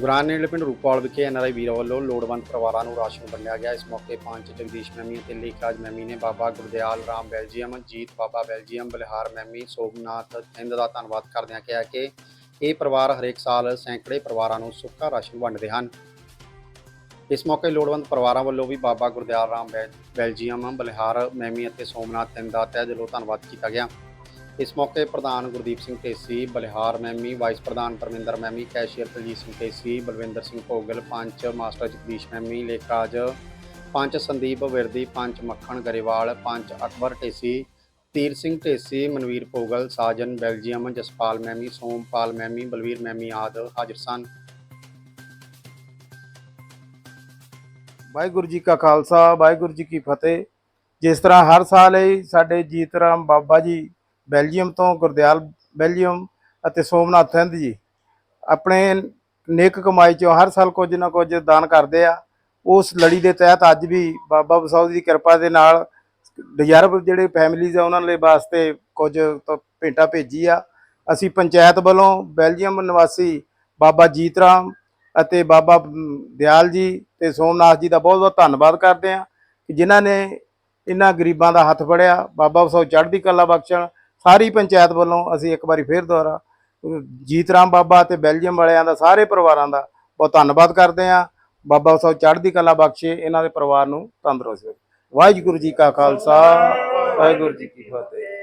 ਗੁਰਾਨ ਨੇੜੇ ਪਿੰਡ ਰੂਪਵਾਲ ਵਿਖੇ ਐਨਆਰਆਈ ਵੀਰਾਂ ਵੱਲੋਂ ਲੋੜਵੰਦ ਪਰਿਵਾਰਾਂ ਨੂੰ ਰਾਸ਼ਨ ਵੰਡਿਆ ਗਿਆ। ਇਸ ਮੌਕੇ ਪੰਚ ਜਗਦੀਸ਼ ਮੈਮੀ ਅਤੇ ਲੇਖਰਾਜ ਮੈਮੀ ਨੇ ਬਾਬਾ ਗੁਰਦਿਆਲ ਰਾਮ ਬੈਲਜੀਅਮ, ਜੀਤ ਬਾਬਾ ਬੈਲਜੀਅਮ, ਬਲਿਹਾਰ ਮੈਮੀ, ਸੋਮਨਾਥ ਥਿੰਦ ਦਾ ਧੰਨਵਾਦ ਕਰਦਿਆਂ ਕਿਹਾ ਕਿ ਇਹ ਪਰਿਵਾਰ ਹਰੇਕ ਸਾਲ ਸੈਂਕੜੇ ਪਰਿਵਾਰਾਂ ਨੂੰ ਸੁੱਕਾ ਰਾਸ਼ਨ ਵੰਡਦੇ ਹਨ। ਇਸ ਮੌਕੇ ਲੋੜਵੰਦ ਪਰਿਵਾਰਾਂ ਵੱਲੋਂ ਵੀ ਬਾਬਾ ਗੁਰਦਿਆਲ ਰਾਮ ਬੈਲ- ਬੈਲਜੀਅਮ, ਬਲਿਹਾਰ ਮੈਮੀ ਅਤੇ ਸੋਮਨਾਥ ਥਿੰਦ ਦਾ ਤਹਿ ਦਿਲੋਂ ਧੰਨਵਾਦ ਕੀਤਾ ਗਿਆ। ਇਸ ਮੌਕੇ ਪ੍ਰਧਾਨ ਗੁਰਦੀਪ ਸਿੰਘ ਢੇਸੀ, ਬਲਿਹਾਰ ਮੈਮੀ, ਵਾਈਸ ਪ੍ਰਧਾਨ ਪਰਮਿੰਦਰ ਮੈਮੀ, ਕੈਸ਼ੀਅਰ ਦਲਜੀਤ ਸਿੰਘ ਢੇਸੀ, ਬਲਵਿੰਦਰ ਸਿੰਘ ਭੋਗਲ ਪੰਚ ਮਾਸਟਰ ਜਗਦੀਸ਼ ਮੈਮੀ, ਲੇਖਰਾਜ ਪੰਚ ਸੰਦੀਪ ਵਿਰਦੀ ਪੰਚ ਮੱਖਣ ਗਰੇਵਾਲ ਪੰਚ ਅਕਬਰ ਢੇਸੀ, ਤੀਰ ਸਿੰਘ ਢੇਸੀ, ਮਨਵੀਰ ਭੋਗਲ, ਸਾਜਨ, ਬੈਲਜੀਅਮ, ਜਸਪਾਲ ਮੈਮੀ, ਸੋਮਪਾਲ ਮੈਮੀ, ਬਲਵੀਰ ਮੈਮੀ ਆਦਿ ਹਾਜ਼ਰ ਸਨ। ਵਾਹਿਗੁਰੂ ਜੀ ਕਾ ਖਾਲਸਾ, ਵਾਹਿਗੁਰੂ ਜੀ ਕੀ ਫਤਿਹ। ਜਿਸ ਤਰ੍ਹਾਂ ਹਰ ਸਾਲ ਹੀ ਸਾਡੇ ਜੀਤ ਰਾਮ ਬਾਬਾ ਜੀ ਬੈਲਜੀਅਮ ਤੋਂ ਗੁਰਦਿਆਲ ਬੈਲਜੀਅਮ ਅਤੇ ਸੋਮਨਾਥ ਸਿੰਧ ਜੀ। ਆਪਣੇ ਨੇਕ ਕਮਾਈ ਚੋਂ ਹਰ ਸਾਲ ਕੁਝ ਨਾ ਕੁਝ ਦਾਨ ਕਰਦੇ ਆ। ਉਸ ਲੜੀ ਦੇ ਤਹਿਤ ਅੱਜ ਵੀ ਬਾਬਾ ਬਸਾਉ ਦੀ ਕਿਰਪਾ ਦੇ ਨਾਲ ਡਿਜ਼ਰਵ ਜਿਹੜੇ ਫੈਮਿਲੀਜ਼ ਆ, ਉਹਨਾਂ ਲਈ ਵਾਸਤੇ ਕੁਝ ਤੋਂ ਭੇਟਾ ਭੇਜੀ ਆ। ਅਸੀਂ ਪੰਚਾਇਤ ਵੱਲੋਂ ਬੈਲਜੀਅਮ ਨਿਵਾਸੀ ਬਾਬਾ ਜੀਤ ਰਾਮ ਅਤੇ ਬਾਬਾ ਦਿਆਲ ਜੀ ਤੇ ਸੋਮਨਾਥ ਜੀ ਦਾ ਬਹੁਤ ਬਹੁਤ ਧੰਨਵਾਦ ਕਰਦੇ ਹਾਂ ਕਿ ਜਿਨ੍ਹਾਂ ਨੇ ਇਹਨਾਂ ਗਰੀਬਾਂ ਦਾ ਹੱਥ ਫੜਿਆ। ਬਾਬਾ ਸੋ ਚੜ੍ਹਦੀ ਕਲਾ ਬਖਸ਼ਣ ਸਾਰੀ ਪੰਚਾਇਤ ਵੱਲੋਂ ਅਸੀਂ ਇੱਕ ਵਾਰੀ ਫੇਰ ਦੁਬਾਰਾ ਜੀਤ ਰਾਮ ਬਾਬਾ ਤੇ ਬੈਲਜੀਅਮ ਵਾਲਿਆਂ ਦਾ, ਸਾਰੇ ਪਰਿਵਾਰਾਂ ਦਾ ਬਹੁਤ ਧੰਨਵਾਦ ਕਰਦੇ ਹਾਂ। ਬਾਬਾ ਸਾਹਿਬ ਚੜ੍ਹਦੀ ਕਲਾ ਬਖਸ਼ੇ, ਇਹਨਾਂ ਦੇ ਪਰਿਵਾਰ ਨੂੰ ਤੰਦਰੁਸਤ ਵਾਹਿਗੁਰੂ ਜੀ ਕਾ ਖਾਲਸਾ, ਵਾਹਿਗੁਰੂ ਜੀ ਕੀ ਫਤਿਹ।